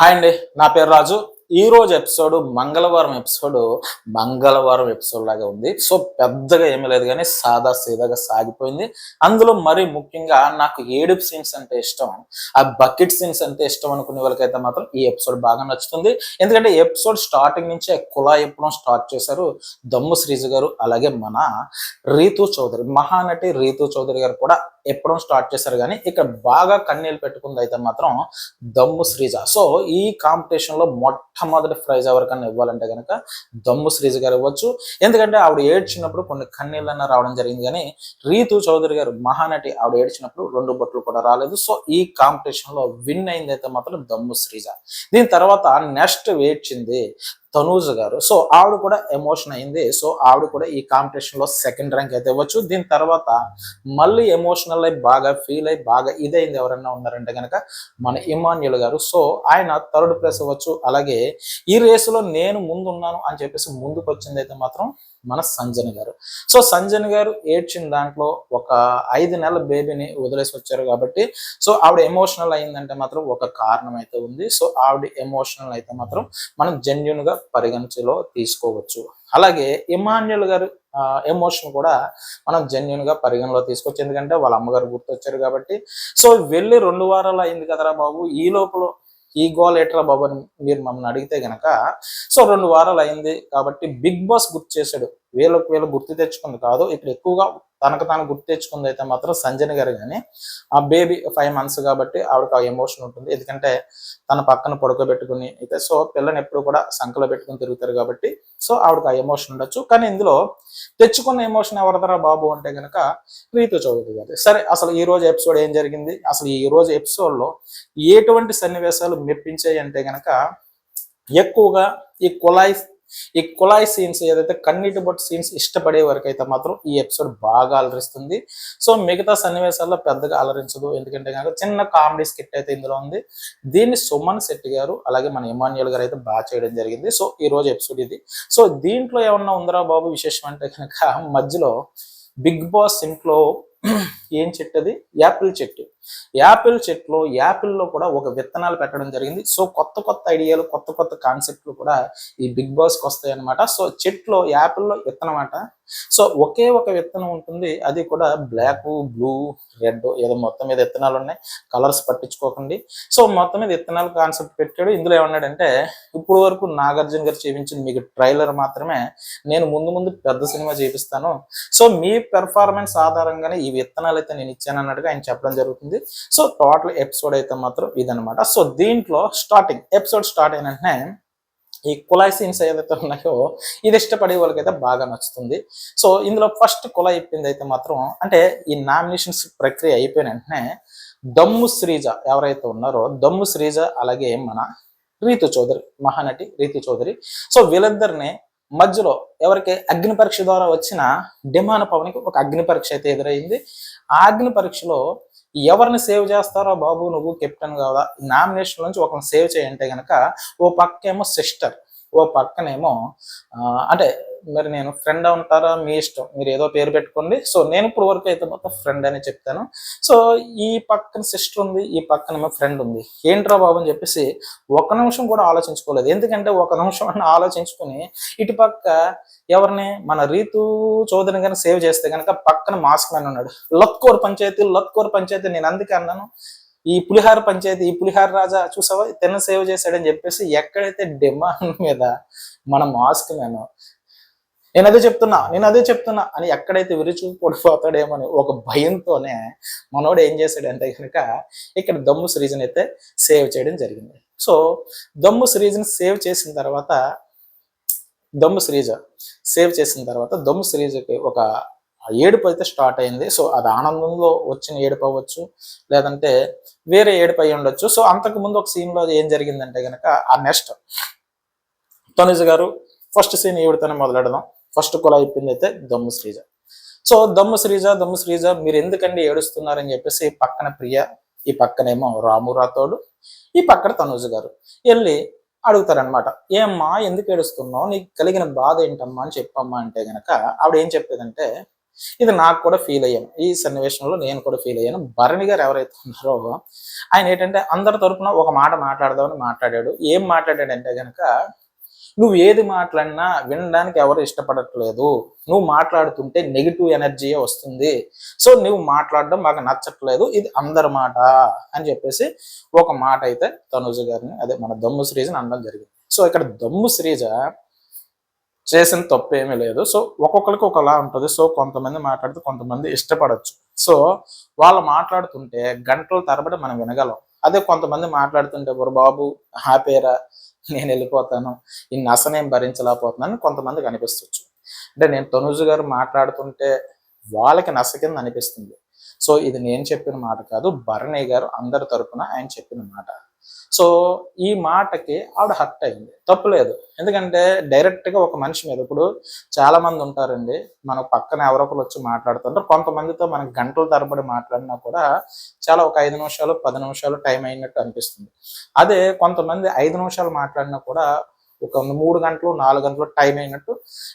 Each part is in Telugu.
హాయ్ అండి నా పేరు రాజు. ఈ రోజు ఎపిసోడ్ మంగళవారం ఎపిసోడ్ మంగళవారం ఎపిసోడ్ లాగా ఉంది. సో పెద్దగా ఏమీ లేదు కానీ సాదా సీదాగా సాగిపోయింది. అందులో మరి ముఖ్యంగా నాకు ఏడుపు సీన్స్ అంటే ఇష్టం. ఆ బకెట్ సీన్స్ అంటే ఇష్టం అనుకునే వాళ్ళకైతే మాత్రం ఈ ఎపిసోడ్ బాగా నచ్చుతుంది. ఎందుకంటే ఎపిసోడ్ స్టార్టింగ్ నుంచే కులా ఎప్పడం స్టార్ట్ చేశారు దమ్ము శ్రీజు గారు అలాగే మన రీతు చౌదరి మహానటి రీతు చౌదరి గారు కూడా ఎప్పుడో స్టార్ట్ చేశారు కానీ ఇక్కడ బాగా కన్నీళ్ళు పెట్టుకుంది అయితే మాత్రం దమ్ము శ్రీజ. సో ఈ కాంపిటీషన్లో మొట్టమొదటి ప్రైజ్ ఎవరికన్నా ఇవ్వాలంటే కనుక దమ్ము శ్రీజ గారు ఇవ్వచ్చు. ఎందుకంటే ఆవిడ ఏడ్చినప్పుడు కొన్ని కన్నీళ్ళన్న రావడం జరిగింది కానీ రీతు చౌదరి గారు మహానటి ఆవిడ ఏడ్చినప్పుడు రెండు బొట్లు కూడా రాలేదు. సో ఈ కాంపిటీషన్లో విన్ అయింది అయితే మాత్రం దమ్ము శ్రీజ. దీని తర్వాత నెక్స్ట్ ఏడ్చింది తనూజ్ గారు. సో ఆవిడ కూడా ఎమోషన్ అయింది. సో ఆవిడ కూడా ఈ కాంపిటీషన్లో సెకండ్ ర్యాంక్ అయితే ఇవ్వచ్చు. దీని తర్వాత మళ్ళీ ఎమోషనల్ అయి బాగా ఫీల్ అయి బాగా ఇదైంది ఎవరైనా ఉన్నారంటే కనుక మన ఇమాన్యుల్ గారు. సో ఆయన థర్డ్ ప్లేస్ ఇవ్వచ్చు. అలాగే ఈ రేసులో నేను ముందు ఉన్నాను అని చెప్పేసి ముందుకు వచ్చింది అయితే మాత్రం మన సంజన్ గారు. సో సంజన్ గారు ఏడ్చిన దాంట్లో ఒక ఐదు నెలల బేబీని వదిలేసి వచ్చారు కాబట్టి సో ఆవిడ ఎమోషనల్ అయిందంటే మాత్రం ఒక కారణం అయితే ఉంది. సో ఆవిడ ఎమోషనల్ అయితే మాత్రం మనం జెన్యున్గా పరిగణించలో తీసుకోవచ్చు. అలాగే ఇమాన్యుల్ గారు ఎమోషన్ కూడా మనం జెన్యున్గా పరిగణలో తీసుకోవచ్చు ఎందుకంటే వాళ్ళ అమ్మగారు గుర్తొచ్చారు కాబట్టి సో వెళ్ళి రెండు వారాలు అయింది కదరా బాబు ఈ లోపల ఈ గోల్ బాబు అని మీరు మమ్మల్ని అడిగితే గనక సో రెండు వారాలు అయింది కాబట్టి బిగ్ బాస్ గుర్తు చేశాడు. వీళ్ళకి వీళ్ళు గుర్తు తెచ్చుకుంది కాదు. ఇక్కడ ఎక్కువగా తనకు తాను గుర్తు తెచ్చుకుంది అయితే మాత్రం సంజన గారు కానీ ఆ బేబీ ఫైవ్ మంత్స్ కాబట్టి ఆవిడకి ఆ ఎమోషన్ ఉంటుంది. ఎందుకంటే తన పక్కన పడుకోబెట్టుకుని అయితే సో పిల్లని ఎప్పుడు కూడా సంకలో పెట్టుకుని తిరుగుతారు కాబట్టి సో ఆవిడకి ఆ ఎమోషన్ ఉండొచ్చు. కానీ ఇందులో తెచ్చుకున్న ఎమోషన్ ఎవరిదరా బాబు అంటే కనుక రీతు చౌదరి గారు. సరే అసలు ఈ రోజు ఎపిసోడ్ ఏం జరిగింది? అసలు ఈ రోజు ఎపిసోడ్లో ఎటువంటి సన్నివేశాలు మెప్పించాయి అంటే గనక ఎక్కువగా ఈ కులాయి ఈ కులాయి సీన్స్ ఏదైతే కన్నీటి బొట్టు సీన్స్ ఇష్టపడే వరకు అయితే మాత్రం ఈ ఎపిసోడ్ బాగా అలరిస్తుంది. సో మిగతా సన్నివేశాల్లో పెద్దగా అలరించదు. ఎందుకంటే కనుక చిన్న కామెడీ స్కిట్ అయితే ఇందులో ఉంది. దీన్ని సుమన్ శెట్టి గారు అలాగే మన ఇమాన్యుల్ గారు అయితే బాగా చేయడం జరిగింది. సో ఈ రోజు ఎపిసోడ్ ఇది. సో దీంట్లో ఏమన్నా ఉందరా బాబు విశేషం అంటే కనుక మధ్యలో బిగ్ బాస్ ఇంట్లో ఏం చెట్టు అది? యాపిల్ చెట్టు. యాపిల్ చెట్లో యాపిల్లో కూడా ఒక విత్తనాలు పెట్టడం జరిగింది. సో కొత్త కొత్త ఐడియాలు కొత్త కొత్త కాన్సెప్ట్లు కూడా ఈ బిగ్ బాస్కి వస్తాయి అనమాట సో చెట్లో యాపిల్లో విత్తనం అట సో ఒకే ఒక విత్తనం ఉంటుంది. అది కూడా బ్లాక్ బ్లూ రెడ్ ఏదో మొత్తం మీద విత్తనాలు ఉన్నాయి. కలర్స్ పట్టించుకోకండి. సో మొత్తం మీద విత్తనాలు కాన్సెప్ట్ పెట్టాడు. ఇందులో ఏమన్నాడంటే ఇప్పుడు వరకు నాగార్జున గారు చేయించిన మీకు ట్రైలర్ మాత్రమే. నేను ముందు ముందు పెద్ద సినిమా చేపిస్తాను. సో మీ పెర్ఫార్మెన్స్ ఆధారంగానే ఈ విత్తనాలు అయితే నేను ఇచ్చాను అన్నట్టుగా ఆయన చెప్పడం జరుగుతుంది. సో టోటల్ ఎపిసోడ్ అయితే మాత్రం ఇదనమాట సో దీంట్లో స్టార్టింగ్ ఎపిసోడ్ స్టార్ట్ అయిన వెంటనే ఈ కులాయి సీన్స్ ఏదైతే ఉన్నాయో ఇది ఇష్టపడే వాళ్ళకైతే బాగా నచ్చుతుంది. సో ఇందులో ఫస్ట్ కులాయి ఇప్పింది అయితే మాత్రం అంటే ఈ నామినేషన్స్ ప్రక్రియ అయిపోయిన వెంటనే దమ్ము శ్రీజ ఎవరైతే ఉన్నారో దమ్ము శ్రీజ అలాగే మన రీతు చౌదరి మహానటి రీతు చౌదరి. సో వీళ్ళిద్దరిని మధ్యలో ఎవరికి అగ్ని పరీక్ష ద్వారా వచ్చిన డిమాన పవన్కి ఒక అగ్ని పరీక్ష అయితే ఎదురైంది. ఆ అగ్ని పరీక్షలో ఎవరిని సేవ్ చేస్తారో బాబు నువ్వు కెప్టెన్ కాదా నామినేషన్ నుంచి ఒకరిని సేవ్ చేయంటే గనక ఓ పక్కేమో సిస్టర్ ఓ పక్కనేమో అంటే మరి నేను ఫ్రెండ్ ఉంటారా మీ ఇష్టం. మీరు ఏదో పేరు పెట్టుకోండి. సో నేను ఇప్పుడు వరకు అయితే మొత్తం ఫ్రెండ్ అని చెప్తాను. సో ఈ పక్కన సిస్టర్ ఉంది ఈ పక్కన ఫ్రెండ్ ఉంది. ఏంట్రా బాబు అని చెప్పేసి ఒక నిమిషం కూడా ఆలోచించుకోలేదు. ఎందుకంటే ఒక నిమిషం అన్న ఆలోచించుకుని ఇటు పక్క ఎవరిని? మన రీతు చోదరిని కనుక సేవ్ చేస్తే కనుక పక్కన మాస్క్ మ్యాన్ ఉన్నాడు. లత్కోర్ పంచాయతీ లత్కోర్ పంచాయతీ నేను అందుకే అన్నాను. ఈ పులిహార పంచాయతీ ఈ పులిహార రాజా చూసావా? తిన్న సేవ్ చేశాడని చెప్పేసి ఎక్కడైతే డిమాండ్ మీద మన మాస్క్ నేను నేను అదే చెప్తున్నా నేను అదే చెప్తున్నా అని ఎక్కడైతే విరుచు పడిపోతాడేమని ఒక భయంతోనే మనోడు ఏం చేశాడంటే కనుక ఇక్కడ దమ్ము సిరీజ్ని అయితే సేవ్ చేయడం జరిగింది. సో దమ్ము సిరీజ్ని సేవ్ చేసిన తర్వాత దమ్ము సిరీజ్ సేవ్ చేసిన తర్వాత దమ్ము సిరీజ్కి ఒక ఏడుపు అయితే స్టార్ట్ అయింది. సో అది ఆనందంలో వచ్చిన ఏడుపు అవ్వచ్చు లేదంటే వేరే ఏడుపు అయి ఉండొచ్చు. సో అంతకు ముందు ఒక సీన్లో లో ఏం జరిగిందంటే కనుక ఆ next Tanuja garu first scene ఈవిడతోనే మొదలెడదాం. ఫస్ట్ కుల అయిపోయింది అయితే దమ్ము శ్రీజ. సో దమ్ము శ్రీజ దమ్ము శ్రీజ మీరు ఎందుకండి ఏడుస్తున్నారని చెప్పేసి పక్కన ప్రియ ఈ పక్కనేమో రాము రాతోడు ఈ పక్కన తనుజ గారు వెళ్ళి అడుగుతారనమాట ఏమ్మా ఎందుకు ఏడుస్తున్నావు? నీకు కలిగిన బాధ ఏంటమ్మా? అని చెప్పమ్మా అంటే గనక ఆవిడ ఏం చెప్పేదంటే ఇది నాకు కూడా ఫీల్ అయ్యాను. ఈ సన్నివేశంలో నేను కూడా ఫీల్ అయ్యాను. భరణి గారు ఎవరైతే ఉన్నారో ఆయన ఏంటంటే అందరి తరపున ఒక మాట మాట్లాడదామని మాట్లాడాడు. ఏం మాట్లాడాడంటే గనక నువ్వు ఏది మాట్లాడినా వినడానికి ఎవరు ఇష్టపడట్లేదు. నువ్వు మాట్లాడుతుంటే నెగిటివ్ ఎనర్జీ వస్తుంది. సో నువ్వు మాట్లాడడం మాకు నచ్చట్లేదు. ఇది అందరి మాట అని చెప్పేసి ఒక మాట అయితే తనుజ గారిని అదే మన దమ్ము శ్రీజని అనడం జరిగింది. సో ఇక్కడ దమ్ము శ్రీజ చేసిన తప్పు ఏమీ లేదు. సో ఒక్కొక్కరికి ఒకలా ఉంటుంది. సో కొంతమంది మాట్లాడితే కొంతమంది ఇష్టపడచ్చు. సో వాళ్ళు మాట్లాడుతుంటే గంటల తరబడి మనం వినగలం. అదే కొంతమంది మాట్లాడుతుంటే బుర్ర బాబు హ్యాపీరా నేను వెళ్ళిపోతాను. ఈ నసనేం భరించలేకపోతున్నాను కొంతమందికి అనిపిస్తవచ్చు అంటే నేను తనుజు గారు మాట్లాడుతుంటే వాళ్ళకి నస కింద అనిపిస్తుంది. సో ఇది నేను చెప్పిన మాట కాదు భరణి గారు అందరి తరపున ఆయన చెప్పిన మాట. సో ఈ మాటకి ఆవిడ హర్ట్ అయింది. తప్పులేదు ఎందుకంటే డైరెక్ట్గా ఒక మనిషి మీద ఇప్పుడు చాలా మంది ఉంటారండి. మన పక్కన ఎవరొకరు వచ్చి మాట్లాడుతుంటారు. కొంతమందితో మనకి గంటల తరబడి మాట్లాడినా కూడా చాలా ఒక ఐదు నిమిషాలు పది నిమిషాలు టైం అయినట్టు అనిపిస్తుంది. అదే కొంతమంది ఐదు నిమిషాలు మాట్లాడినా కూడా ఒక మూడు గంటలు నాలుగు గంటలు టైం అయినట్టు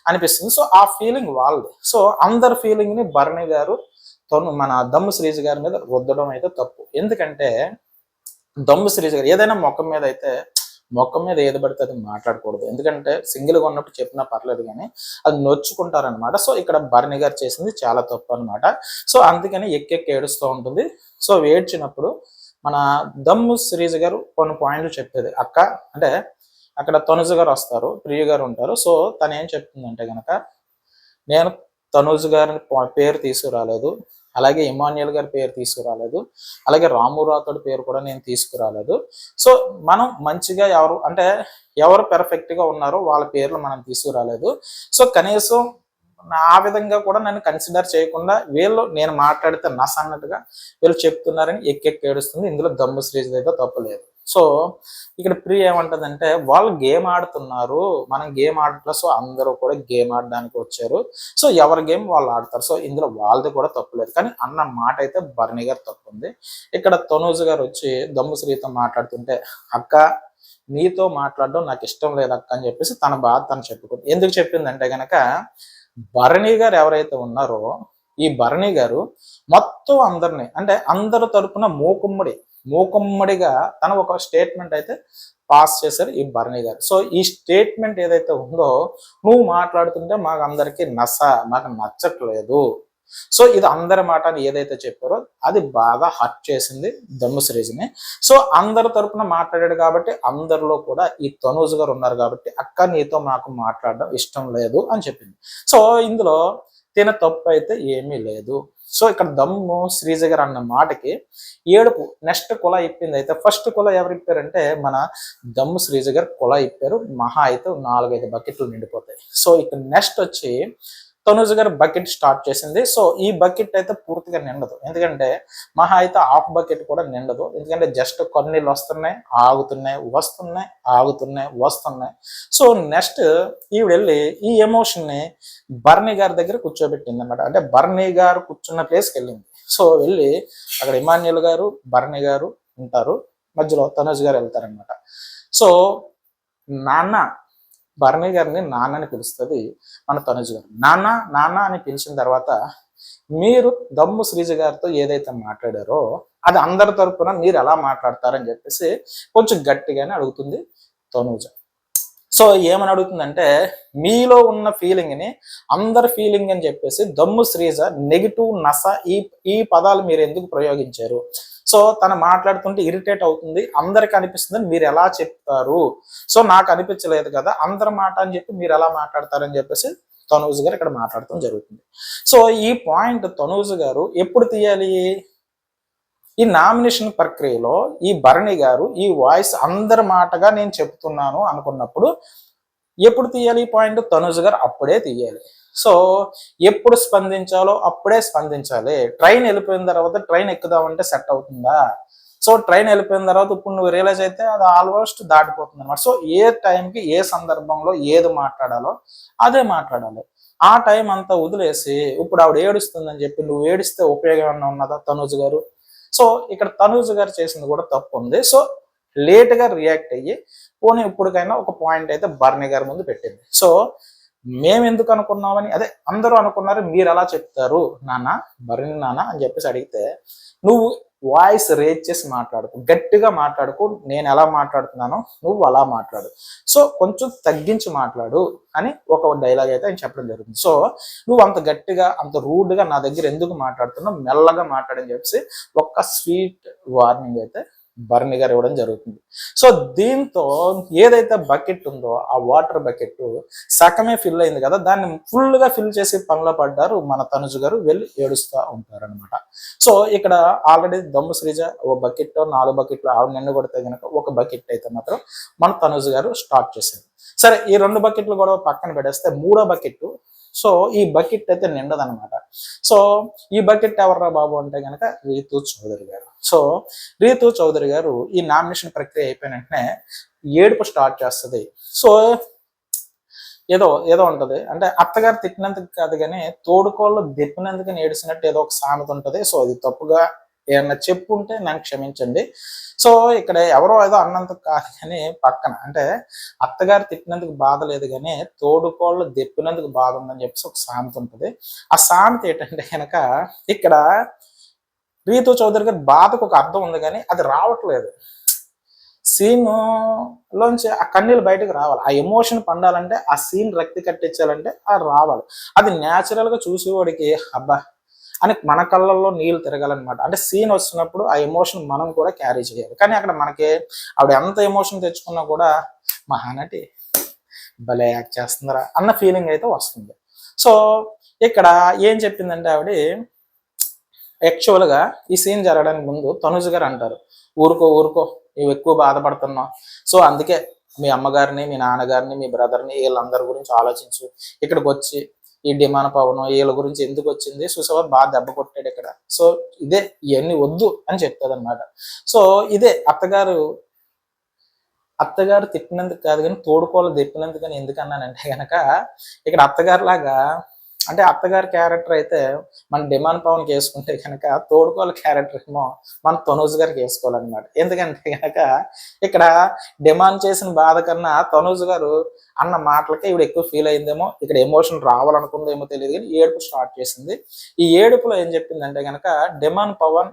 అనిపిస్తుంది. సో ఆ ఫీలింగ్ వాళ్ళది. సో అందరి ఫీలింగ్ని భరణి గారు తను మన దమ్ము శ్రీజు గారి మీద రుద్దడం అయితే తప్పు. ఎందుకంటే దమ్ము శ్రీజ గారు. ఏదైనా మొక్క మీద అయితే మొక్క మీద ఏది పడితే అది మాట్లాడకూడదు. ఎందుకంటే సింగిల్గా ఉన్నప్పుడు చెప్పినా పర్లేదు కానీ అది నొచ్చుకుంటారనమాట సో ఇక్కడ భరణి గారు చేసింది చాలా తప్పు అనమాట సో అందుకని ఎక్కెక్కి ఏడుస్తూ ఉంటుంది. సో ఏడ్చినప్పుడు మన దమ్ము శ్రీజ గారు కొన్ని పాయింట్లు చెప్పేది. అక్క అంటే అక్కడ తనుజ గారు వస్తారు ప్రియ గారు ఉంటారు. సో తను ఏం చెప్తుందంటే కనుక నేను తనుజ్ గారి పేరు తీసుకురాలేదు. అలాగే ఇమాన్యుల్ గారి పేరు తీసుకురాలేదు. అలాగే రాము పేరు కూడా నేను తీసుకురాలేదు. సో మనం మంచిగా ఎవరు అంటే ఎవరు పెర్ఫెక్ట్గా ఉన్నారో వాళ్ళ పేర్లు మనం తీసుకురాలేదు. సో కనీసం నా- ఆ విధంగా కూడా నన్ను కన్సిడర్ చేయకుండా వీళ్ళు నేను మాట్లాడితే నస్ అన్నట్టుగా వీళ్ళు చెప్తున్నారని ఎక్కెక్కి ఏడుస్తుంది. ఇందులో దమ్ము శ్రీజ్ అయితే తప్పలేదు సో ఇక్కడ ప్రియ ఏమంటదంటే వాళ్ళు గేమ్ ఆడుతున్నారు మనం గేమ్ ఆడట్లే సో అందరూ కూడా గేమ్ ఆడడానికి వచ్చారు. సో ఎవరి గేమ్ వాళ్ళు ఆడతారు సో ఇందులో వాళ్ళది కూడా తప్పులేదు కానీ అన్న మాట అయితే భరణి గారు తప్పు ఉంది. ఇక్కడ తనూజ్ గారు వచ్చి దమ్ము శ్రీతో మాట్లాడుతుంటే అక్క నీతో మాట్లాడడం నాకు ఇష్టం లేదు అక్క అని చెప్పేసి తన బాధ తను చెప్పుకుంది. ఎందుకు చెప్పిందంటే గనక భరణి గారు ఎవరైతే ఉన్నారో ఈ భరణి గారు మొత్తం అందరిని అంటే అందరి తరపున మూకుమ్మడి మూకుమ్మడిగా తన ఒక స్టేట్మెంట్ అయితే పాస్ చేశారు ఈ భరణి గారు. సో ఈ స్టేట్మెంట్ ఏదైతే ఉందో నువ్వు మాట్లాడుతుంటే మాకు అందరికీ నస మాకు నచ్చట్లేదు. సో ఇది అందరి మాట అని ఏదైతే చెప్పారో అది బాగా హర్ట్ చేసింది దమ్ము శ్రీజ్ని. సో అందరి తరపున మాట్లాడాడు కాబట్టి అందరిలో కూడా ఈ తనూజ్ గారు ఉన్నారు కాబట్టి అక్క నీతో మాకు మాట్లాడడం ఇష్టం లేదు అని చెప్పింది. సో ఇందులో తిన తప్పు అయితే ఏమీ లేదు. సో ఇక్కడ దమ్ము శ్రీజ గారు అన్న మాటకి ఏడుపు నెక్స్ట్ కుల ఇప్పింది అయితే ఫస్ట్ కుల ఎవరు ఇప్పారంటే మన దమ్ము శ్రీజ గారు కుల ఇప్పారు మహా అయితే నాలుగైదు బకెట్లు నిండిపోతాయి. సో ఇక్కడ నెక్స్ట్ వచ్చి తనుజ్ గారు బకెట్ స్టార్ట్ చేసింది. సో ఈ బకెట్ అయితే పూర్తిగా నిండదు. ఎందుకంటే మహా అయితే హాఫ్ బకెట్ కూడా నిండదు. ఎందుకంటే జస్ట్ కొన్ని నీళ్ళు వస్తున్నాయి ఆగుతున్నాయి వస్తున్నాయి ఆగుతున్నాయి వస్తున్నాయి. సో నెక్స్ట్ ఈవిడ వెళ్ళి ఈ ఎమోషన్ని బర్నీ గారి దగ్గర కూర్చోబెట్టింది అనమాట అంటే బర్నీ గారు కూర్చున్న ప్లేస్కి వెళ్ళింది. సో వెళ్ళి అక్కడ ఇమాన్యుల్ గారు బర్నీ గారు ఉంటారు. మధ్యలో తనుజ్ గారు వెళ్తారనమాట సో నాన్న భరణి గారిని నాన్న అని పిలుస్తుంది మన తనుజ్ గారు. నాన్న నాన్న అని పిలిచిన తర్వాత మీరు దమ్ము శ్రీజ గారితో ఏదైతే మాట్లాడారో అది అందరి తరపున మీరు ఎలా మాట్లాడతారని చెప్పేసి కొంచెం గట్టిగానే అడుగుతుంది తనుజ. సో ఏమని అడుగుతుందంటే మీలో ఉన్న ఫీలింగ్ని అందరి ఫీలింగ్ అని చెప్పేసి దమ్ము శ్రీజ నెగిటివ్ నస ఈ ఈ పదాలు మీరు ఎందుకు ప్రయోగించారు? సో తను మాట్లాడుతుంటే ఇరిటేట్ అవుతుంది. అందరికి అనిపిస్తుంది మీరు ఎలా చెప్తారు? సో నాకు అనిపించలేదు కదా అందరి మాట అని చెప్పి మీరు ఎలా మాట్లాడతారని చెప్పేసి తనూజ్ గారు ఇక్కడ మాట్లాడటం జరుగుతుంది. సో ఈ పాయింట్ తనూజ్ గారు ఎప్పుడు తీయాలి? ఈ నామినేషన్ ప్రక్రియలో ఈ భరణి గారు ఈ వాయిస్ అందరి మాటగా నేను చెప్తున్నాను అనుకున్నప్పుడు ఎప్పుడు తీయాలి ఈ పాయింట్? తనుజ్ గారు అప్పుడే తీయాలి. సో ఎప్పుడు స్పందించాలో అప్పుడే స్పందించాలి. ట్రైన్ వెళ్ళిపోయిన తర్వాత ట్రైన్ ఎక్కుదామంటే సెట్ అవుతుందా? సో ట్రైన్ వెళ్ళిపోయిన తర్వాత ఇప్పుడు నువ్వు రియలైజ్ అయితే అది ఆల్మోస్ట్ దాటిపోతుంది అనమాట సో ఏ టైంకి ఏ సందర్భంలో ఏది మాట్లాడాలో అదే మాట్లాడాలి. ఆ టైం అంతా వదిలేసి ఇప్పుడు ఆవిడ ఏడుస్తుందని చెప్పి నువ్వు ఏడిస్తే ఉపయోగం ఏమన్నా ఉన్నదా తనూజ్ గారు? సో ఇక్కడ తనూజ్ గారు చేసింది కూడా తప్పు ఉంది. సో లేట్గా రియాక్ట్ అయ్యి పోనీ ఇప్పటికైనా ఒక పాయింట్ అయితే బర్నీ గారి ముందు పెట్టింది. సో మేము ఎందుకు అనుకున్నామని? అదే అందరూ అనుకున్నారు మీరు ఎలా చెప్తారు? నాన్న మరిన్ని నాన్న అని చెప్పేసి అడిగితే నువ్వు వాయిస్ రేజ్ చేసి మాట్లాడుకు గట్టిగా మాట్లాడుకు నేను ఎలా మాట్లాడుతున్నానో నువ్వు అలా మాట్లాడు. సో కొంచెం తగ్గించి మాట్లాడు అని ఒక డైలాగ్ అయితే ఆయన చెప్పడం జరిగింది సో నువ్వు అంత గట్టిగా అంత రూడ్గా నా దగ్గర ఎందుకు మాట్లాడుతున్నావు? మెల్లగా మాట్లాడని చెప్పేసి ఒక్క స్వీట్ వార్నింగ్ అయితే బర్ని గారు ఇవ్వడం జరుగుతుంది. సో దీంతో ఏదైతే బకెట్ ఉందో ఆ వాటర్ బకెట్ సగమే ఫిల్ అయింది కదా దాన్ని ఫుల్గా గా ఫిల్ చేసి పనిలో పడ్డారు మన తనుజు గారు వెళ్ళి ఏడుస్తూ ఉంటారు అనమాట సో ఇక్కడ ఆల్రెడీ దమ్ము శ్రీజ ఓ బకెట్ నాలుగు బకెట్లు ఆవిడ నిండు కొడితే కనుక ఒక బకెట్ అయితే మాత్రం మన తనుజు గారు స్టార్ట్ చేశారు. సరే ఈ రెండు బకెట్లు కూడా పక్కన పెడేస్తే మూడో బకెట్ సో ఈ బకెట్ అయితే నిండదనమాట సో ఈ బకెట్ ఎవర్రా బాబు అంటే కనుక రీతు చౌదరి గారు. సో రీతు చౌదరి గారు ఈ నామినేషన్ ప్రక్రియ అయిపోయిన వెంటనే ఏడుపు స్టార్ట్ చేస్తుంది. సో ఏదో ఏదో ఉంటది. అంటే అత్తగారు తిట్టినందుకు కాదు కానీ తోడుకోళ్ళు దెప్పినందుకు ఏడిసినట్టు ఏదో ఒక సామెత ఉంటది. సో అది తప్పుగా ఏమన్నా చెప్పుంటే నన్ను క్షమించండి. సో ఇక్కడ ఎవరో ఏదో అన్నందుకు కాదు కానీ పక్కన అంటే అత్తగారు తిట్టినందుకు బాధ లేదు కానీ తోడుకోళ్ళు దెప్పినందుకు బాధ ఉందని చెప్పేసి ఒక సామెత ఉంటుంది. ఆ సామెత ఏంటంటే కనుక ఇక్కడ రీతు చౌదరి గారి బాధకు ఒక అర్థం ఉంది కానీ అది రావట్లేదు. సీన్ లోంచి ఆ కన్నీళ్ళు బయటకు రావాలి. ఆ ఎమోషన్ పండాలంటే ఆ సీన్ రక్తి కట్టించాలంటే అది రావాలి. అది న్యాచురల్గా చూసేవాడికి అబ్బా అని మన కళ్ళల్లో నీళ్ళు తిరగాలన్నమాట. అంటే సీన్ వస్తున్నప్పుడు ఆ ఎమోషన్ మనం కూడా క్యారీ చేయాలి. కానీ అక్కడ మనకి ఆవిడ ఎంత ఎమోషన్ తెచ్చుకున్నా కూడా మహానటి భలే యాక్ట్ చేస్తుందరా అన్న ఫీలింగ్ అయితే వస్తుంది. సో ఇక్కడ ఏం చెప్పిందంటే ఆవిడ యాక్చువల్గా ఈ సీన్ జరగడానికి ముందు తనుజ్ గారు అంటారు ఊరుకో ఊరుకో నువ్వు ఎక్కువ బాధపడుతున్నావు. సో అందుకే మీ అమ్మగారిని మీ నాన్నగారిని మీ బ్రదర్ని వీళ్ళందరి గురించి ఆలోచించు ఇక్కడికి వచ్చి ఈ డిమాన పవనం వీళ్ళ గురించి ఎందుకు వచ్చింది? చూసావా బాగా దెబ్బ కొట్టాడు ఇక్కడ. సో ఇదే ఇవన్నీ వద్దు అని చెప్తుంది అనమాట సో ఇదే అత్తగారు అత్తగారు తిట్టినందుకు కాదు కానీ తోడుకోలు తిప్పినందుకు కానీ ఎందుకు అన్నానంటే కనుక ఇక్కడ అత్తగారు లాగా అంటే అత్తగారి క్యారెక్టర్ అయితే మన డిమాండ్ పవన్కి వేసుకుంటే కనుక తోడుకోల క్యారెక్టర్ ఏమో మన తనూజ్ గారికి వేసుకోవాలన్నమాట. ఎందుకంటే కనుక ఇక్కడ డిమాండ్ చేసిన బాధ కన్నా తనూజ్ గారు అన్న మాటలకే ఇవిడ ఎక్కువ ఫీల్ అయిందేమో ఇక్కడ ఎమోషన్ రావాలనుకుందేమో తెలియదు కానీ ఏడుపు స్టార్ట్ చేసింది. ఈ ఏడుపులో ఏం చెప్పిందంటే కనుక డిమాండ్ పవన్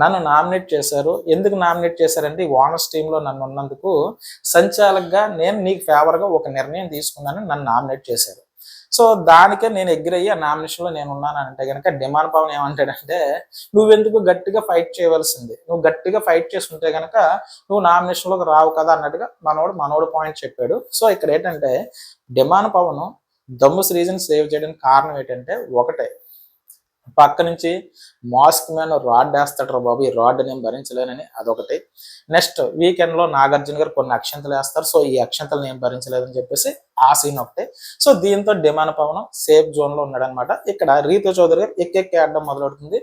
నన్ను నామినేట్ చేశారు. ఎందుకు నామినేట్ చేశారంటే ఈ ఓనర్స్ టీంలో నన్ను ఉన్నందుకు సంచాలకుగా నేను నీకు ఫేవర్గా ఒక నిర్ణయం తీసుకున్నాను నన్ను నామినేట్ చేశారు. సో దానికే నేను ఎగ్గిరయ్యి ఆ నామినేషన్లో నేను ఉన్నాను అంటే కనుక డిమాండ్ పవన్ ఏమంటాడంటే నువ్వెందుకు గట్టిగా ఫైట్ చేయవలసింది? నువ్వు గట్టిగా ఫైట్ చేసుకుంటే కనుక నువ్వు నామినేషన్లోకి రావు కదా అన్నట్టుగా మనోడు మనోడు పాయింట్ చెప్పాడు. సో ఇక్కడ ఏంటంటే డిమాండ్ పవన్ దమ్ము రీజన్ సేవ్ చేయడానికి కారణం ఏంటంటే ఒకటే పక్క నుంచి మాస్క్ మ్యాన్ రాడ్ వేస్తాడు బాబు ఈ రాడ్ నేను భరించలేనని అదొకటి. నెక్స్ట్ వీకెండ్లో నాగార్జున గారు కొన్ని అక్షంతలు వేస్తారు సో ఈ అక్షంతలు నేను భరించలేదని చెప్పేసి ఆ సీన్ ఒకటి. సో దీంతో డిమాండ్ పవన్ సేఫ్ జోన్లో ఉన్నాడనమాట ఇక్కడ రీతు చౌదరి గారు ఎక్కెక్కి ఆడడం మొదలవుతుంది.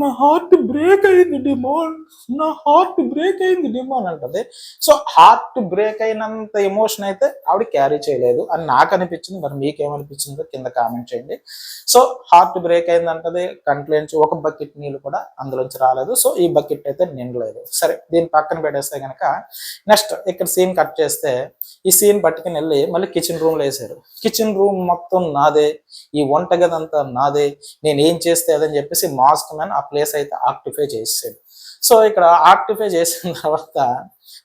నా హార్ట్ బ్రేక్ అయింది డిమాండ్ నా హార్ట్ బ్రేక్ అయింది డిమాండ్ అంటది. సో హార్ట్ బ్రేక్ అయినంత ఎమోషన్ అయితే ఆవిడ క్యారీ చేయలేదు. అని నాకు అనిపించింది మరి మీకేమనిపించిందో కింద కామెంట్ చేయండి. సో హార్ట్ బ్రేక్ అయింది అంటది కంట్లోంచి ఒక బకెట్ నీళ్ళు కూడా అందులోంచి రాలేదు. సో ఈ బకెట్ అయితే నిండలేదు. సరే దీని పక్కన పెట్టేస్తే కనుక నెక్స్ట్ ఇక్కడ సీన్ కట్ చేస్తే ఈ సీన్ పట్టుకుని వెళ్ళి మళ్ళీ కిచెన్ రూమ్లో వేసారు కిచెన్ రూమ్ మొత్తం నాదే. ఈ వంటగది అంతా నాదే. నేను ఏం చేస్తే అదని చెప్పేసి మాస్క్ మ్యాన్ ఆ ప్లేస్ అయితే ఆక్టిఫై చేసాడు సో ఇక్కడ ఆక్టిఫై చేసిన తర్వాత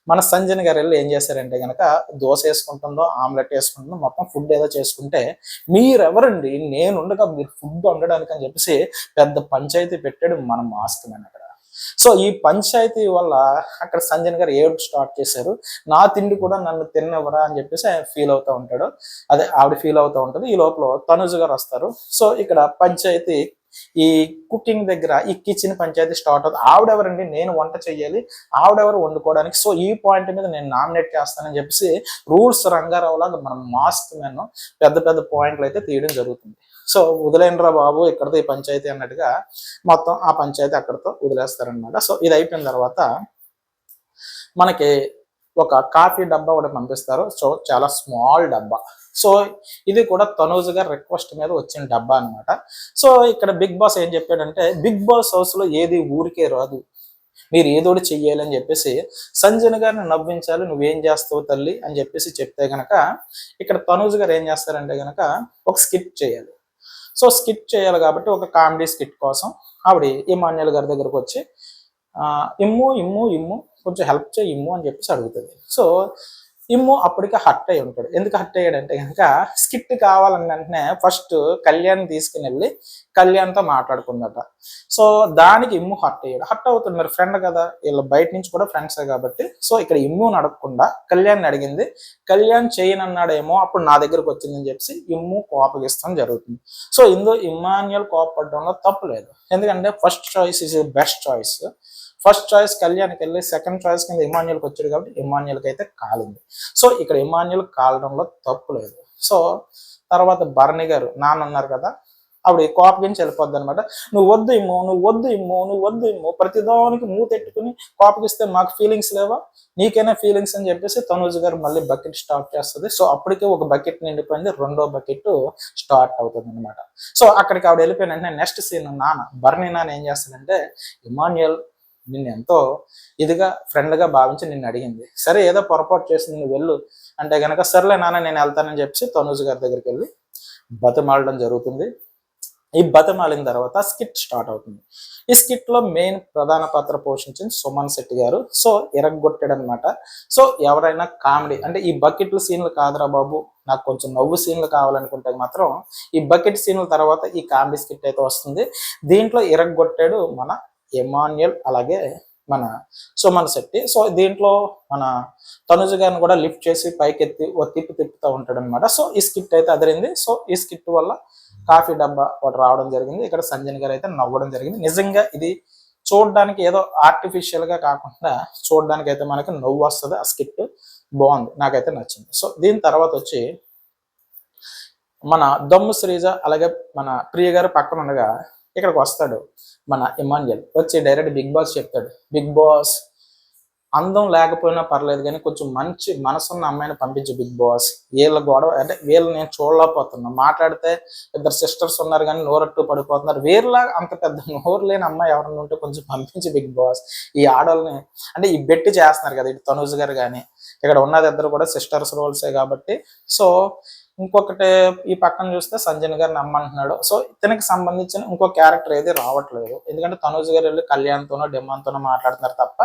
మన సంజన్ గారు వెళ్ళి ఏం చేశారంటే కనుక దోశ వేసుకుంటుందో ఆమ్లెట్ వేసుకుంటుందో మొత్తం ఫుడ్ ఏదో చేసుకుంటే మీరెవరండి? నేనుండగా మీరు ఫుడ్ వండడానికి అని చెప్పేసి పెద్ద పంచాయతీ పెట్టాడు మన మాస్క్ మ్యాన్ అక్కడ. సో ఈ పంచాయతీ వల్ల అక్కడ సంజన్ గారు ఏడు స్టార్ట్ చేశారు? నా తిండి కూడా నన్ను తిన్నవరా అని చెప్పేసి ఆయన ఫీల్ అవుతూ ఉంటాడు. అదే ఆవిడ ఫీల్ అవుతూ ఉంటుంది. ఈ లోపల తనుజ్ గారు వస్తారు. సో ఇక్కడ పంచాయతీ ఈ కుకింగ్ దగ్గర ఈ కిచెన్ పంచాయతీ స్టార్ట్ అవుతుంది. ఆవిడెవరండి? నేను వంట చేయాలి ఆవిడెవరు వండుకోవడానికి? సో ఈ పాయింట్ మీద నేను నామినేట్ చేస్తానని చెప్పేసి రూల్స్ రంగారావు లాగా మనం మాస్క్ మెన్ పెద్ద పెద్ద పాయింట్లు అయితే తీయడం జరుగుతుంది. సో వదిలేనరా బాబు ఇక్కడతో ఈ పంచాయతీ అన్నట్టుగా మొత్తం ఆ పంచాయతీ అక్కడతో వదిలేస్తారనమాట సో ఇది అయిపోయిన తర్వాత మనకి ఒక కాఫీ డబ్బా ఒకటి పంపిస్తారు. సో చాలా స్మాల్ డబ్బా. సో ఇది కూడా తనూజ్ గారి రిక్వెస్ట్ మీద వచ్చిన డబ్బా అన్నమాట. సో ఇక్కడ బిగ్ బాస్ ఏం చెప్పాడంటే బిగ్ బాస్ హౌస్లో ఏది ఊరికే రాదు. మీరు ఏదోటి చెయ్యాలి అని చెప్పేసి సంజన గారిని నవ్వించాలి నువ్వేం చేస్తావు తల్లి అని చెప్పేసి చెప్తే గనక ఇక్కడ తనూజ్ గారు ఏం చేస్తారంటే గనక ఒక స్కిట్ చేయాలి. సో స్కిట్ చేయాలి కాబట్టి ఒక కామెడీ స్కిట్ కోసం ఆవిడ ఇమాన్యుల్ గారి దగ్గరకు వచ్చి ఇమ్ము ఇమ్ము ఇమ్ము కొంచెం హెల్ప్ చేయి ఇమ్ము అని చెప్పేసి అడుగుతుంది. సో ఇమ్ము అప్పటికే హట్ అయి ఉంటాడు. ఎందుకు హట్ అయ్యాడంటే కనుక స్కిట్ కావాలని వెంటనే ఫస్ట్ కళ్యాణ్ తీసుకుని వెళ్ళి కళ్యాణ్తో మాట్లాడుకుందట. సో దానికి ఇమ్ము హట్ అయ్యాడు. హట్ అవుతుంది. మరి ఫ్రెండ్ కదా. వీళ్ళు బయట నుంచి కూడా ఫ్రెండ్సే కాబట్టి. సో ఇక్కడ ఇమ్ము అడగకుండా కళ్యాణ్ అడిగింది. కళ్యాణ్ చేయనన్నాడేమో అప్పుడు నా దగ్గరకు వచ్చిందని చెప్పి ఇమ్ము కోపగిస్తాం జరుగుతుంది. సో ఇందులో ఇమాన్యుల్ కోపడడంలో తప్పు లేదు. ఎందుకంటే first choice is best choice first choice కళ్యాణ్కి వెళ్ళి సెకండ్ చాయిస్ కింద ఇమాన్యుల్కి వచ్చాడు కాబట్టి ఇమాన్యుల్కి అయితే కాలింది సో ఇక్కడ ఇమాన్యుల్ కాలడంలో తప్పు లేదు. సో తర్వాత భరణి గారు నాన్న ఉన్నారు కదా ఆవిడ కోపగించి వెళ్ళిపోద్ది అనమాట నువ్వు వద్దు ఇమ్మో నువ్వు వద్దు ఇమ్మో నువ్వు వద్దు ఇమ్మో. ప్రతిదానికి మూతెట్టుకుని కోపగిస్తే మాకు ఫీలింగ్స్ లేవా? నీకైనా ఫీలింగ్స్ అని చెప్పేసి తనూజ్ గారు మళ్ళీ బకెట్ స్టార్ట్ చేస్తుంది. సో అప్పటికే ఒక బకెట్ నిండిపోయింది. రెండో బకెట్ స్టార్ట్ అవుతుంది అనమాట సో అక్కడికి ఆవిడ వెళ్ళిపోయిన నెక్స్ట్ సీన్ నాన్న భరణి నాన్న ఏం చేస్తాడంటే ఇమాన్యుయల్ నిన్ను ఎంతో ఇదిగా ఫ్రెండ్గా భావించి నిన్ను అడిగింది. సరే ఏదో పొరపాటు చేసింది నువ్వు వెళ్ళు. అంటే కనుక సర్లే నాన్న నేను వెళ్తానని చెప్పి తనూజ్ గారి దగ్గరికి వెళ్ళి బతిమాలడం జరుగుతుంది. ఈ బతిమాలిన తర్వాత స్కిట్ స్టార్ట్ అవుతుంది. ఈ స్కిట్లో మెయిన్ ప్రధాన పాత్ర పోషించింది సుమన్ శెట్టి గారు. సో ఎరగొట్టాడు అనమాట సో ఎవరైనా కామెడీ అంటే ఈ బకెట్ల సీన్లు కాదురా బాబు నాకు కొంచెం నవ్వు సీన్లు కావాలనుకుంటే మాత్రం ఈ బకెట్ సీన్ల తర్వాత ఈ కామెడీ స్కిట్ అయితే వస్తుంది. దీంట్లో ఎరగొట్టాడు మన ఎమాన్యుయల్ అలాగే మన సుమన్ శెట్టి. సో దీంట్లో మన తనుజ గారిని కూడా లిఫ్ట్ చేసి పైకెత్తి ఓ తిప్పి తిప్పుతూ ఉంటాడు అనమాట సో ఈ స్కిట్ అయితే అదిరింది. సో ఈ స్కిట్ వల్ల కాఫీ డబ్బా ఒకటి రావడం జరిగింది. ఇక్కడ సంజయ్ గారు అయితే నవ్వడం జరిగింది. నిజంగా ఇది చూడడానికి ఏదో ఆర్టిఫిషియల్గా కాకుండా చూడడానికి అయితే మనకి నవ్వు వస్తుంది. ఆ స్కిట్ బాగుంది. నాకైతే నచ్చింది. సో దీని తర్వాత వచ్చి మన దమ్ము శ్రీజ అలాగే మన ప్రియ గారు పక్కన ఉండగా ఇక్కడికి వస్తాడు మన ఇమాన్యుల్ వచ్చి డైరెక్ట్ బిగ్ బాస్ చెప్తాడు. బిగ్ బాస్ అందం లేకపోయినా పర్లేదు కానీ కొంచెం మంచి మనసున్న అమ్మాయిని పంపించు బిగ్ బాస్. వీళ్ళ గొడవ అంటే వీళ్ళు నేను చూడలేకపోతున్నా. మాట్లాడితే ఇద్దరు సిస్టర్స్ ఉన్నారు కానీ నోరట్టు పడిపోతున్నారు. వీళ్ళ అంత పెద్ద నోరు లేని అమ్మాయి ఎవరైనా ఉంటే కొంచెం పంపించి బిగ్ బాస్. ఈ ఆడవాళ్ళని అంటే ఈ బెట్టి చేస్తున్నారు కదా ఇటు తనూజ్ గారు కానీ ఇక్కడ ఉన్నది ఇద్దరు కూడా సిస్టర్స్ రోల్సే కాబట్టి. సో ఇంకొకటి ఈ పక్కన చూస్తే సంజయ్ గారు నమ్మంటున్నాడు. సో ఇతనికి సంబంధించిన ఇంకో క్యారెక్టర్ ఏది రావట్లేదు. ఎందుకంటే తనూజ్ గారు వెళ్ళి కళ్యాణ్తోనో డిమాన్తోనో మాట్లాడుతున్నారు తప్ప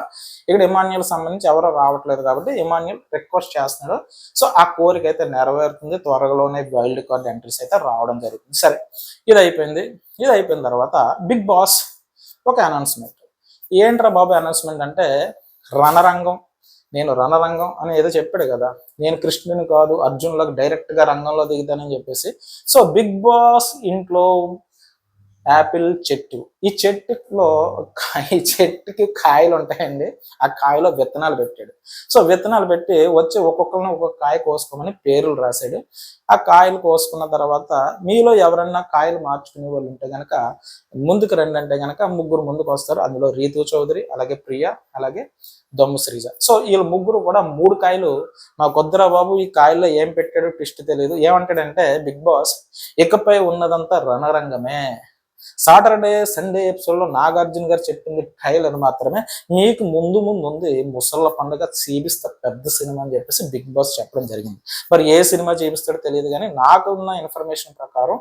ఇక్కడ ఇమాన్యుల్ సంబంధించి ఎవరో రావట్లేదు కాబట్టి ఇమాన్యుల్ రిక్వెస్ట్ చేస్తున్నాడు. సో ఆ కోరిక అయితే నెరవేరుతుంది. త్వరలోనే వైల్డ్ కార్డ్ ఎంట్రీస్ అయితే రావడం జరుగుతుంది. సరే ఇది అయిపోయింది. ఇది అయిపోయిన తర్వాత బిగ్ బాస్ ఒక అనౌన్స్మెంట్. ఏంట్రా బాబు అనౌన్స్మెంట్ అంటే రణరంగం. నేను రణరంగం అని ఏదో చెప్పాడు కదా. నేను కృష్ణుని కాదు అర్జున్లకు డైరెక్ట్గా రంగంలో దిగుతానని చెప్పేసి. సో బిగ్ బాస్ ఇంట్లో యాపిల్ చెట్టు. ఈ చెట్టులో ఈ చెట్టుకి కాయలు ఉంటాయండి. ఆ కాయలో విత్తనాలు పెట్టాడు. సో విత్తనాలు పెట్టి వచ్చి ఒక్కొక్కరిని ఒక్కొక్క కాయ కోసుకోమని పేర్లు రాశాడు. ఆ కాయలు కోసుకున్న తర్వాత మీలో ఎవరన్నా కాయలు మార్చుకునే వాళ్ళు ఉంటే గనక ముందుకు రండి అంటే గనక ముగ్గురు ముందుకు వస్తారు. అందులో రీతు చౌదరి అలాగే ప్రియ అలాగే దమ్ము శ్రీజ. సో వీళ్ళు ముగ్గురు కూడా మూడు కాయలు మా కొద్దిరా బాబు ఈ కాయల్లో ఏం పెట్టాడో ట్విస్ట్ తెలియదు ఏమంటాడంటే బిగ్ బాస్ ఇకపై ఉన్నదంతా రణరంగమే. సాటర్డే సండే ఎపిసోడ్లో నాగార్జున గారు చెప్పింది ట్రైలర్ మాత్రమే. మీకు ముందు ముందు ఉంది ముసళ్ళ పండుగ చూపిస్తా పెద్ద సినిమా అని చెప్పేసి బిగ్ బాస్ చెప్పడం జరిగింది. మరి ఏ సినిమా చూపిస్తాడో తెలియదు కానీ నాకు ఉన్న ఇన్ఫర్మేషన్ ప్రకారం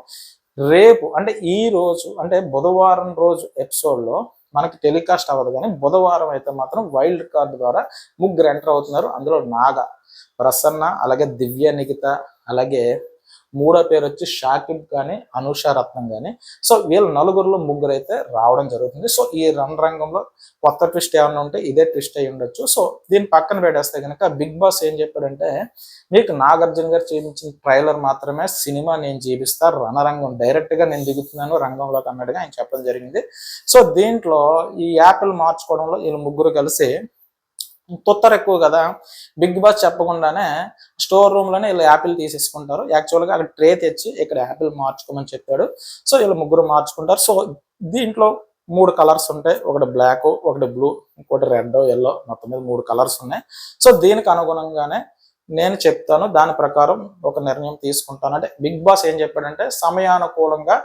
రేపు అంటే ఈ రోజు అంటే బుధవారం రోజు ఎపిసోడ్లో మనకి టెలికాస్ట్ అవ్వదు కానీ బుధవారం అయితే మాత్రం వైల్డ్ కార్డ్ ద్వారా ముగ్గురు ఎంటర్ అవుతున్నారు. అందులో నాగ ప్రసన్న అలాగే దివ్య నిఖిత అలాగే మూడో పేరు వచ్చి షాకిబ్ కానీ అనూష రత్నం కానీ సో వీళ్ళ నలుగురిలో ముగ్గురు అయితే రావడం జరుగుతుంది. సో ఈ రన్ రంగంలో కొత్త ట్విస్ట్ ఏమైనా ఉంటే ఇదే ట్విస్ట్ అయి ఉండొచ్చు. సో దీని పక్కన పెట్టేస్తే కనుక బిగ్ బాస్ ఏం చెప్పాడంటే మీకు నాగార్జున గారు చూపించిన ట్రైలర్ మాత్రమే సినిమా నేను చూపిస్తా రణరంగం డైరెక్ట్గా నేను దిగుతున్నాను రంగంలోకి అన్నట్టుగా ఆయన చెప్పడం జరిగింది. సో దీంట్లో ఈ యాపిల్ మార్చుకోవడంలో వీళ్ళు ముగ్గురు కలిసి తొత్తరు ఎక్కువ కదా బిగ్ బాస్ చెప్పకుండానే స్టోర్ రూమ్లోనే వీళ్ళు యాపిల్ తీసేసుకుంటారు. యాక్చువల్గా అక్కడ ట్రే తెచ్చి ఇక్కడ యాపిల్ మార్చుకోమని చెప్పాడు. సో వీళ్ళు ముగ్గురు మార్చుకుంటారు. సో దీంట్లో మూడు కలర్స్ ఉంటాయి. ఒకటి బ్లాక్ ఒకటి బ్లూ ఇంకోటి రెడ్ ఎల్లో మొత్తం మీద మూడు కలర్స్ ఉన్నాయి. సో దీనికి అనుగుణంగానే నేను చెప్తాను దాని ప్రకారం ఒక నిర్ణయం తీసుకుంటాను. అంటే బిగ్ బాస్ ఏం చెప్పాడంటే సమయానుకూలంగా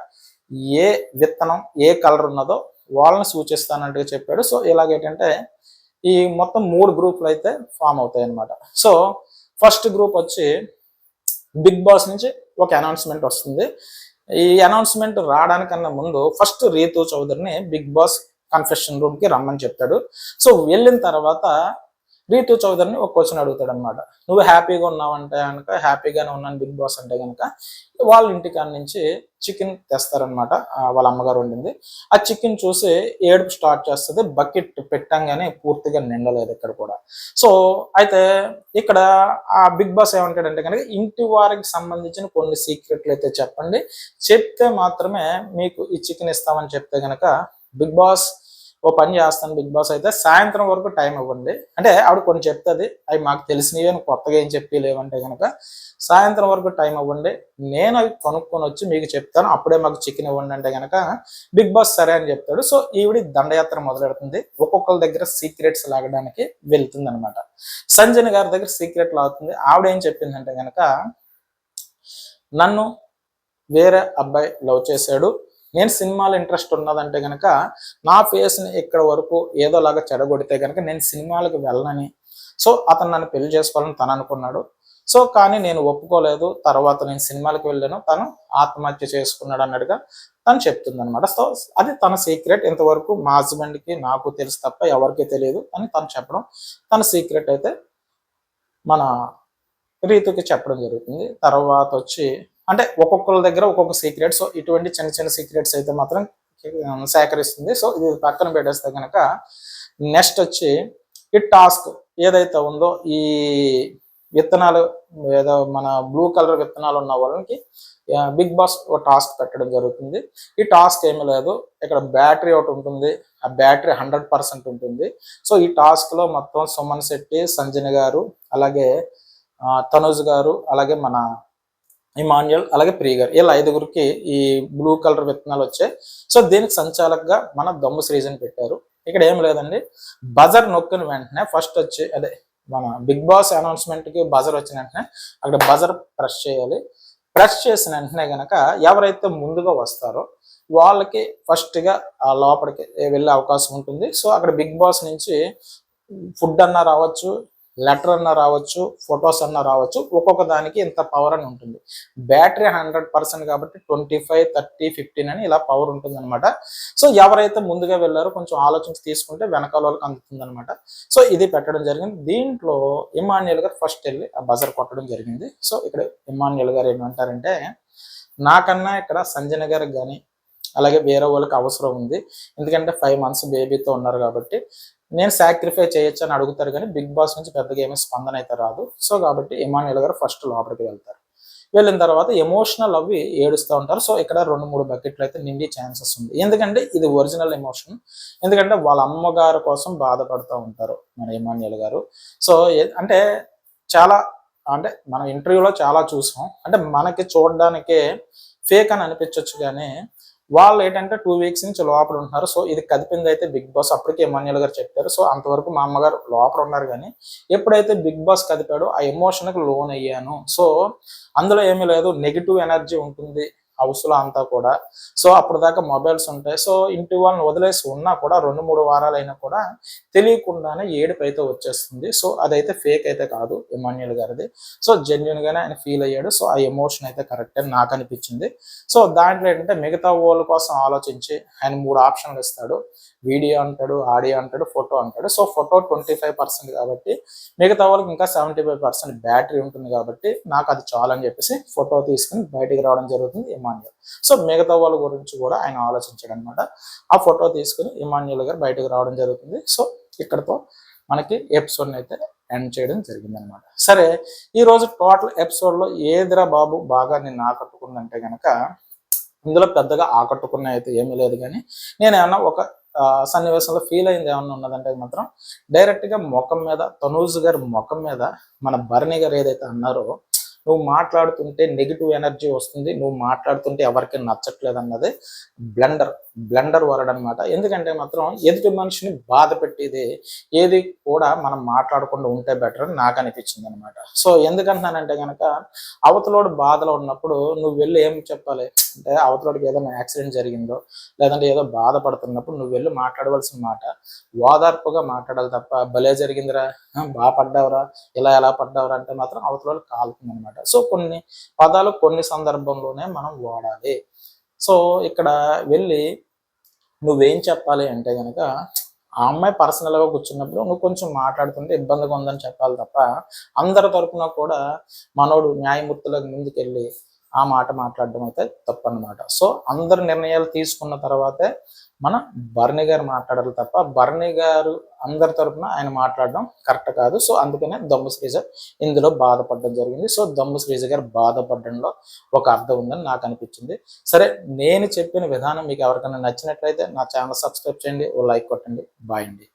ఏ విత్తనం ఏ కలర్ ఉన్నదో వాళ్ళని సూచిస్తానంటూ చెప్పాడు. సో ఇలాగేంటంటే ఈ మొత్తం మూడు గ్రూపులు అయితే ఫామ్ అవుతాయి అన్నమాట సో ఫస్ట్ గ్రూప్ వచ్చి బిగ్ బాస్ నుంచి ఒక అనౌన్స్మెంట్ వస్తుంది. ఈ అనౌన్స్మెంట్ రావడానికన్నా ముందు ఫస్ట్ రీతు చౌదరిని బిగ్ బాస్ కన్ఫెషన్ రూమ్కి రమ్మని చెప్తాడు. సో వెళ్ళిన తర్వాత రీతు చౌదరిని ఒక క్వశ్చన్ అడుగుతాడు అనమాట నువ్వు హ్యాపీగా ఉన్నావంటే కనుక హ్యాపీగానే ఉన్నాను బిగ్ బాస్ అంటే కనుక వాళ్ళ ఇంటికాడ నుంచి చికెన్ తెస్తారనమాట వాళ్ళ అమ్మగారు వండింది. ఆ చికెన్ చూసి ఏడుపు స్టార్ట్ చేస్తుంది. బకెట్ పెట్టంగానే పూర్తిగా నిండలేదు ఇక్కడ కూడా. సో అయితే ఇక్కడ ఆ బిగ్ బాస్ ఏమంటాడంటే కనుక ఇంటి వారికి సంబంధించిన కొన్ని సీక్రెట్లు అయితే చెప్పండి. చెప్తే మాత్రమే మీకు ఈ చికెన్ ఇస్తామని చెప్తే కనుక బిగ్ బాస్ ఓ పని చేస్తాను బిగ్ బాస్ అయితే సాయంత్రం వరకు టైం ఇవ్వండి. అంటే ఆవిడ కొన్ని చెప్తుంది అవి మాకు తెలిసినవి అని కొత్తగా ఏం చెప్పి లేవంటే కనుక సాయంత్రం వరకు టైం ఇవ్వండి. నేను అవి కొనుక్కొని వచ్చి మీకు చెప్తాను అప్పుడే మాకు చికెన్ ఇవ్వండి అంటే కనుక బిగ్ బాస్ సరే అని చెప్తాడు. సో ఈవిడి దండయాత్ర మొదలెడుతుంది. ఒక్కొక్కరి దగ్గర సీక్రెట్స్ లాగడానికి వెళ్తుంది అనమాట సంజన గారి దగ్గర సీక్రెట్ లాగుతుంది. ఆవిడ ఏం చెప్పిందంటే కనుక నన్ను వేరే అబ్బాయి లవ్ చేశాడు. నేను సినిమాలో ఇంట్రెస్ట్ ఉన్నదంటే కనుక నా ఫేస్ని ఇక్కడ వరకు ఏదోలాగా చెడగొడితే కనుక నేను సినిమాలకు వెళ్ళనని. సో అతను నన్ను పెళ్ళి చేసుకోవాలని తను అనుకున్నాడు. సో కానీ నేను ఒప్పుకోలేదు. తర్వాత నేను సినిమాలకు వెళ్ళాను. తను ఆత్మహత్య చేసుకున్నాడు అన్నట్టుగా తను చెప్తుంది అనమాట సో అది తన సీక్రెట్ ఇంతవరకు మా హస్బెండ్కి నాకు తెలుసు తప్ప ఎవరికీ తెలియదు అని తను చెప్పడం. తన సీక్రెట్ అయితే మన రీతుకి చెప్పడం జరుగుతుంది. తర్వాత వచ్చి అంటే ఒక్కొక్కరి దగ్గర ఒక్కొక్క సీక్రెట్ సో ఇటువంటి చిన్న చిన్న సీక్రెట్స్ అయితే మాత్రం సేకరిస్తుంది. సో ఇది పక్కన పెట్టేస్తే కనుక నెక్స్ట్ వచ్చి ఈ టాస్క్ ఏదైతే ఉందో ఈ విత్తనాలు ఏదో మన బ్లూ కలర్ విత్తనాలు ఉన్న వాళ్ళకి బిగ్ బాస్ ఒక టాస్క్ పెట్టడం జరుగుతుంది. ఈ టాస్క్ ఏమీ లేదు. ఇక్కడ బ్యాటరీ ఒకటి ఉంటుంది. ఆ బ్యాటరీ హండ్రెడ్ పర్సెంట్ ఉంటుంది. సో ఈ టాస్క్లో మొత్తం సుమన్ శెట్టి సంజన గారు అలాగే తనుజ్ గారు అలాగే మన ఇమాన్యుల్ అలాగే ప్రియ ఇలా వీళ్ళ ఐదుగురికి ఈ బ్లూ కలర్ విత్తనాలు వచ్చాయి. సో దీనికి సంచాలకగా మన దమ్ము శ్రీజన్ పెట్టారు. ఇక్కడ ఏం లేదండి. బజర్ నొక్కిన వెంటనే ఫస్ట్ వచ్చి అదే మన బిగ్ బాస్ అనౌన్స్మెంట్కి బజర్ వచ్చిన వెంటనే అక్కడ బజర్ ప్రెస్ చేయాలి. ప్రెస్ చేసిన వెంటనే గనక ఎవరైతే ముందుగా వస్తారో వాళ్ళకి ఫస్ట్గా ఆ లోపలికి వెళ్ళే అవకాశం ఉంటుంది. సో అక్కడ బిగ్ బాస్ నుంచి ఫుడ్ అన్నా రావచ్చు లెటర్ అన్న రావచ్చు ఫొటోస్ అన్న రావచ్చు ఒక్కొక్క దానికి ఇంత పవర్ అని ఉంటుంది. బ్యాటరీ హండ్రెడ్ పర్సెంట్ కాబట్టి ట్వంటీ ఫైవ్ థర్టీ ఫిఫ్టీన్ అని ఇలా పవర్ ఉంటుంది అనమాట సో ఎవరైతే ముందుగా వెళ్ళారో కొంచెం ఆలోచించి తీసుకుంటే వెనకాల వాళ్ళకి అందుతుంది అనమాట సో ఇది పెట్టడం జరిగింది. దీంట్లో ఇమాన్యుల్ గారు ఫస్ట్ వెళ్ళి ఆ బజర్ కొట్టడం జరిగింది. సో ఇక్కడ ఇమాన్యుల్ గారు ఏమంటారంటే నాకన్నా ఇక్కడ సంజన గారికి కానీ అలాగే వేరే వాళ్ళకి అవసరం ఉంది. ఎందుకంటే ఫైవ్ మంత్స్ బేబీతో ఉన్నారు కాబట్టి నేను సాక్రిఫై చేయొచ్చు అని అడుగుతారు కానీ బిగ్ బాస్ నుంచి పెద్దగా ఏమీ స్పందన అయితే రాదు. సో కాబట్టి ఇమానుయల్ గారు ఫస్ట్ లోపలికి వెళ్తారు. వెళ్ళిన తర్వాత ఎమోషనల్ అవి ఏడుస్తూ ఉంటారు. సో ఇక్కడ రెండు మూడు బకెట్లు అయితే నిండి ఛాన్సెస్ ఉంది. ఎందుకంటే ఇది ఒరిజినల్ ఎమోషన్ ఎందుకంటే వాళ్ళ అమ్మగారు కోసం బాధపడుతూ ఉంటారు మన ఇమాన్యుల్ గారు. సో అంటే చాలా అంటే మన ఇంటర్వ్యూలో చాలా చూసాం. అంటే మనకి చూడడానికే ఫేక్ అని అనిపించవచ్చు కానీ వాళ్ళు ఏంటంటే టూ వీక్స్ నుంచి లోపల ఉంటున్నారు. సో ఇది కదిపింది అయితే బిగ్ బాస్. అప్పటికే ఎమాన్యుల్ గారు చెప్పారు. సో అంతవరకు మా అమ్మగారు లోపల ఉన్నారు కానీ ఎప్పుడైతే బిగ్ బాస్ కదిపాడో ఆ ఎమోషన్కి లోన్ అయ్యాను సో అందులో ఏమీ లేదు. నెగిటివ్ ఎనర్జీ ఉంటుంది. హౌస్లో అంతా కూడా. సో అప్పుడు దాకా మొబైల్స్ ఉంటాయి. సో ఇంటి వాళ్ళని వదిలేసి ఉన్నా కూడా రెండు మూడు వారాలైనా కూడా తెలియకుండానే ఏడుపు అయితే వచ్చేస్తుంది. సో అదైతే ఫేక్ అయితే కాదు ఇమాన్యుల్ గారిది. సో జెన్యున్ గానే ఆయన ఫీల్ అయ్యాడు. సో ఆ ఎమోషన్ అయితే కరెక్ట్ అని నాకు అనిపించింది. సో దాంట్లో ఏంటంటే మిగతా వాళ్ళ కోసం ఆలోచించి ఆయన మూడు ఆప్షన్లు ఇస్తాడు. వీడియో అంటాడు ఆడియో అంటాడు ఫోటో అంటాడు. So photo twenty five percent కాబట్టి మిగతా వాళ్ళకి ఇంకా సెవెంటీ ఫైవ్ పర్సెంట్ బ్యాటరీ ఉంటుంది కాబట్టి నాకు అది చాలని చెప్పేసి ఫోటో తీసుకుని బయటికి రావడం జరుగుతుంది ఇమాన్యుల్ సో మిగతా వాళ్ళ గురించి కూడా ఆయన ఆలోచించాడు అనమాట ఆ ఫోటో తీసుకుని ఇమాన్యుల్ గారు బయటకు రావడం జరుగుతుంది. సో ఇక్కడతో మనకి ఎపిసోడ్ని అయితే ఎండ్ చేయడం జరిగింది అనమాట సరే ఈరోజు టోటల్ ఎపిసోడ్లో ఏదిరా బాబు బాగా నేను ఆకట్టుకుందంటే కనుక ఇందులో పెద్దగా ఆకట్టుకున్న అయితే ఏమీ లేదు కానీ నేను ఏమన్నా ఒక సన్నివేశంలో ఫీల్ అయింది ఏమన్నా ఉన్నదంటే మాత్రం. డైరెక్ట్గా ముఖం మీద తనూజ్ గారి ముఖం మీద మన భరణి గారు ఏదైతే అన్నారో నువ్వు మాట్లాడుతుంటే నెగిటివ్ ఎనర్జీ వస్తుంది నువ్వు మాట్లాడుతుంటే ఎవరికి నచ్చట్లేదు అన్నది బ్లెండర్ బ్లెండర్ వర్డ్ అనమాట ఎందుకంటే మాత్రం ఎదుటి మనిషిని బాధ పెట్టేది ఏది కూడా మనం మాట్లాడకుండా ఉంటే బెటర్ అని నాకు అనిపించింది అనమాట సో ఎందుకంటున్నానంటే కనుక అవతలోడు బాధలో ఉన్నప్పుడు నువ్వు వెళ్ళి ఏం చెప్పాలి? అంటే అవతలోడికి ఏదైనా యాక్సిడెంట్ జరిగిందో లేదంటే ఏదో బాధపడుతున్నప్పుడు నువ్వు వెళ్ళి మాట్లాడవలసిన మాట. ఓదార్పుగా మాట్లాడాలి తప్ప భలే జరిగిందిరా బాగా పడ్డావురా ఇలా ఎలా పడ్డావురా అంటే మాత్రం అవతలోడు కాలుతుంది అనమాట సో కొన్ని పదాలు కొన్ని సందర్భంలోనే మనం వాడాలి. సో ఇక్కడ వెళ్ళి నువ్వేం చెప్పాలి అంటే కనుక ఆ అమ్మాయి పర్సనల్గా కూర్చున్నప్పుడు నువ్వు కొంచెం మాట్లాడుతుంటే ఇబ్బందిగా ఉందని చెప్పాలి తప్ప అందరి తరఫున కూడా మనోడు న్యాయమూర్తులకు ముందుకెళ్ళి ఆ మాట మాట్లాడడం అయితే తప్పన్నమాట. సో అందరు నిర్ణయాలు తీసుకున్న తర్వాతే మన భరణి గారు మాట్లాడాలి తప్ప భరణి గారు అందరి తరఫున ఆయన మాట్లాడడం కరెక్ట్ కాదు. సో అందుకనే దమ్ము శ్రీజ ఇందులో బాధపడడం జరిగింది. సో దమ్ము శ్రీజ గారు బాధపడడంలో ఒక అర్థం ఉందని నాకు అనిపించింది. సరే నేను చెప్పిన విధానం మీకు ఎవరికైనా నచ్చినట్లయితే నా ఛానల్ సబ్స్క్రైబ్ చేయండి ఓ లైక్ కొట్టండి. బాయ్ అండి.